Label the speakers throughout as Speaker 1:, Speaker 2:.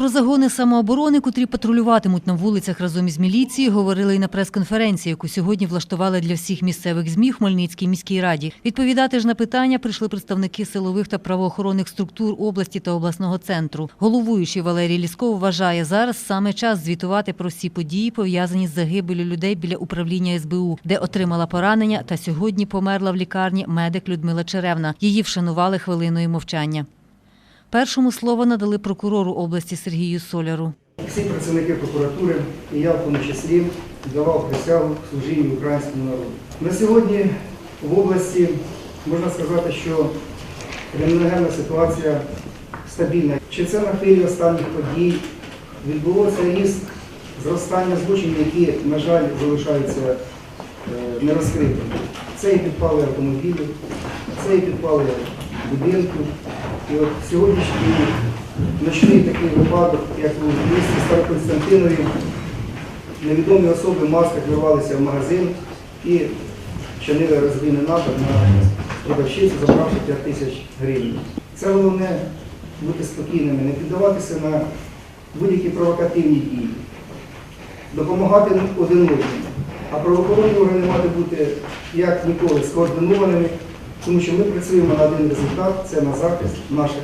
Speaker 1: Про загони самооборони, котрі патрулюватимуть на вулицях разом із міліцією, говорили і на прес-конференції, яку сьогодні влаштували для всіх місцевих ЗМІ Хмельницькій міській раді. Відповідати ж на питання прийшли представники силових та правоохоронних структур області та обласного центру. Головуючий Валерій Лісков вважає, зараз саме час звітувати про всі події, пов'язані з загибелю людей біля управління СБУ, де отримала поранення та сьогодні померла в лікарні медик Людмила Черевна. Її вшанували хвилиною мовчання. Першому слово надали прокурору області Сергію Соляру.
Speaker 2: Всі працівники прокуратури, і я в тому числі, давав присягу служінню українському народу. На сьогодні в області можна сказати, що криміногенна ситуація стабільна. Чи це на хвилі останніх подій відбулося ріст зростання злочинів, які, на жаль, залишаються е, нерозкритими. Це і підпали автомобілі, це і підпали будинки. І от сьогоднішній ночний такий випадок, як у місті Староконстантинові, невідомі особи в масках вирвалися в магазин і чинили розбійний напад на продавщицю, забравши 5 тисяч гривень. Це головне бути спокійними, не піддаватися на будь-які провокативні дії, допомагати один одному. А правоохоронні органи мають бути як ніколи скоординованими, тому що ми працюємо на один результат це на захист наших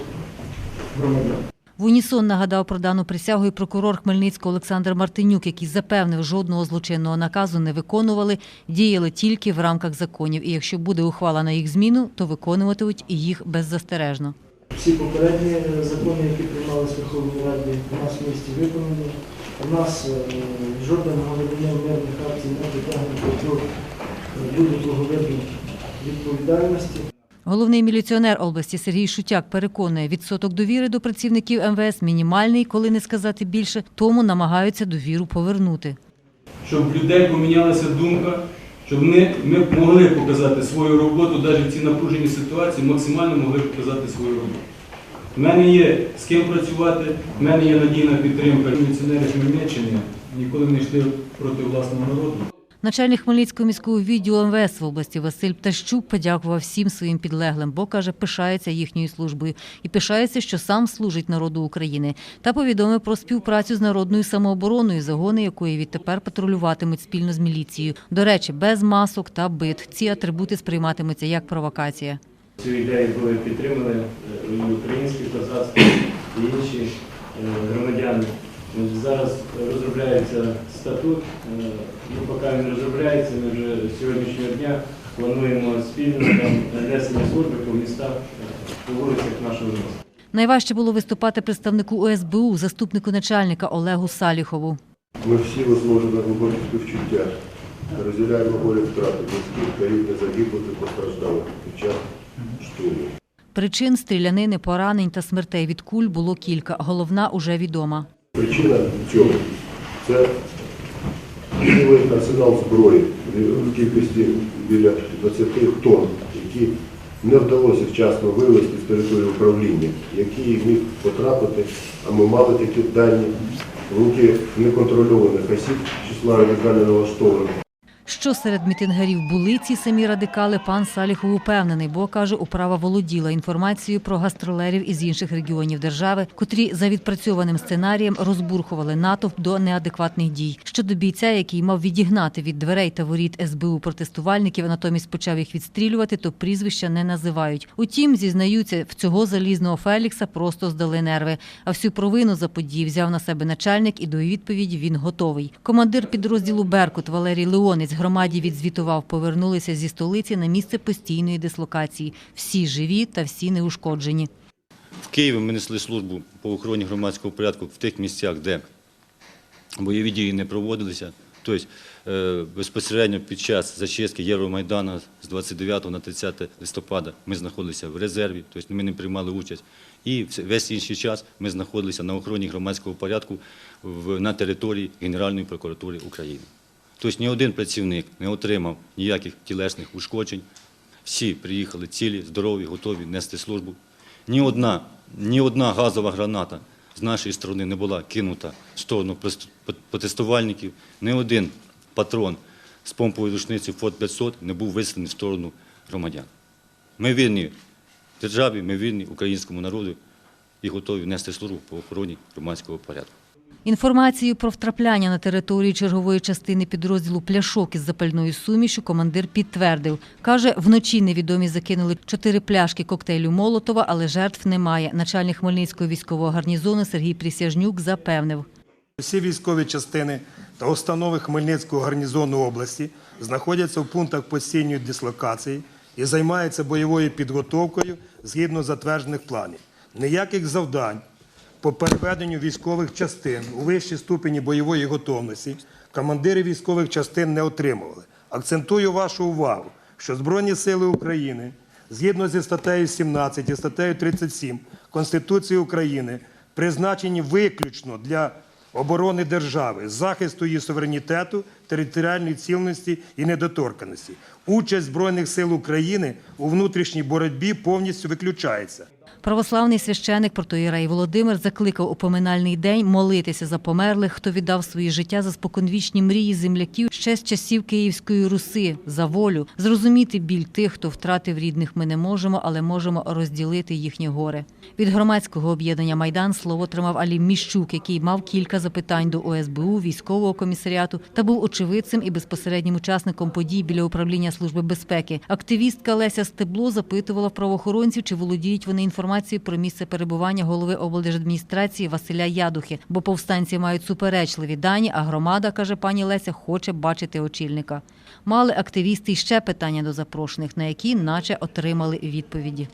Speaker 2: громадян.
Speaker 1: В унісон нагадав про дану присягу і прокурор Хмельницького Олександр Мартинюк, який запевнив, жодного злочинного наказу не виконували, діяли тільки в рамках законів. І якщо буде ухвала на їх зміну, то виконуватимуть і їх беззастережно.
Speaker 3: Всі попередні е, закони, які приймалися в Верховній Раді, у нас в місті виконані. У нас е, жодного громадянина мирних акцій не притягнуто до е, будь-якого виду відповідальності.
Speaker 1: Головний міліціонер області Сергій Шутяк переконує, відсоток довіри до працівників МВС мінімальний, коли не сказати більше, тому намагаються довіру повернути.
Speaker 4: щоб в людей помінялася думка, щоб вони, ми могли показати свою роботу, навіть в цій напруженій ситуації максимально могли показати свою роботу. У мене є з ким працювати, в мене є надійна підтримка. Міліціонери Хмельниччини ніколи не йшли проти власного народу.
Speaker 1: Начальник Хмельницького міського відділу МВС в області Василь Птащук подякував всім своїм підлеглим, бо каже, пишається їхньою службою і пишається, що сам служить народу України. Та повідомив про співпрацю з народною самообороною, загони якої відтепер патрулюватимуть спільно з міліцією. До речі, без масок та бит. Ці атрибути сприйматимуться як провокація.
Speaker 4: Цю ідею були підтримали розробляється статут. Е, Ну, поки він розробляється, ми вже з сьогоднішнього дня плануємо спільно там несення служби по містах, е, по вулицях нашого міста.
Speaker 1: Найважче було виступати представнику ОСБУ, заступнику начальника Олегу Саліхову.
Speaker 5: Ми всі висловлюємо глибокі співчуття, розділяємо болі втрати близьких та рідних загиблих і постраждалих під час штурму.
Speaker 1: Причин стрілянини, поранень та смертей від куль було кілька. Головна уже відома.
Speaker 5: Причина цього це цілий арсенал зброї в кількості біля 20 тонн, які не вдалося вчасно вивезти з території управління, який міг потрапити, а ми мали такі дані в руки неконтрольованих осіб, числа радикально налаштованих.
Speaker 1: Що серед мітингарів були ці самі радикали, пан Саліхов упевнений, бо каже, управа володіла інформацією про гастролерів із інших регіонів держави, котрі за відпрацьованим сценарієм розбурхували натовп до неадекватних дій. Щодо бійця, який мав відігнати від дверей та воріт СБУ протестувальників, а натомість почав їх відстрілювати, то прізвища не називають. Утім, зізнаються, в цього залізного Фелікса просто здали нерви. А всю провину за події взяв на себе начальник, і до відповіді він готовий. Командир підрозділу Беркут Валерій Леонець громаді відзвітував, повернулися зі столиці на місце постійної дислокації. Всі живі та всі неушкоджені.
Speaker 6: В Києві ми несли службу по охороні громадського порядку в тих місцях, де бойові дії не проводилися. Тобто е, безпосередньо під час зачистки Євромайдану з 29 на 30 листопада ми знаходилися в резерві, тобто ми не приймали участь. І весь інший час ми знаходилися на охороні громадського порядку на території Генеральної прокуратури України. Тобто ні один працівник не отримав ніяких тілесних ушкоджень. Всі приїхали цілі, здорові, готові нести службу. Ні одна, ні одна газова граната з нашої сторони не була кинута в сторону протестувальників, ні один патрон з помпової рушниці ФОТ 500 не був вислений в сторону громадян. Ми вірні державі, ми вірні українському народу і готові нести службу по охороні громадського порядку.
Speaker 1: Інформацію про втрапляння на територію чергової частини підрозділу пляшок із запальною сумішю командир підтвердив. Каже, вночі невідомі закинули чотири пляшки коктейлю Молотова, але жертв немає. Начальник Хмельницького військового гарнізону Сергій Присяжнюк запевнив.
Speaker 7: Всі військові частини та установи Хмельницького гарнізону області знаходяться в пунктах постійної дислокації і займаються бойовою підготовкою згідно затверджених планів. Ніяких завдань по переведенню військових частин у вищі ступені бойової готовності командири військових частин не отримували. Акцентую вашу увагу, що Збройні сили України згідно зі статтею 17 і статтею 37 Конституції України призначені виключно для оборони держави, захисту її суверенітету, територіальної цілісності і недоторканості. Участь Збройних сил України у внутрішній боротьбі повністю виключається.
Speaker 1: Православний священик протоїрей Володимир закликав у поминальний день молитися за померлих, хто віддав своє життя за споконвічні мрії земляків ще з часів Київської Руси за волю. Зрозуміти біль тих, хто втратив рідних, ми не можемо, але можемо розділити їхнє горе. Від громадського об'єднання Майдан слово тримав Алім Міщук, який мав кілька запитань до ОСБУ, військового комісаріату та був очевидцем і безпосереднім учасником подій біля управління служби безпеки. Активістка Леся Стебло запитувала правоохоронців, чи володіють вони інформацією про місце перебування голови облдержадміністрації Василя Ядухи, бо повстанці мають суперечливі дані, а громада, каже пані Леся, хоче бачити очільника. Мали активісти ще питання до запрошених, на які наче отримали відповіді.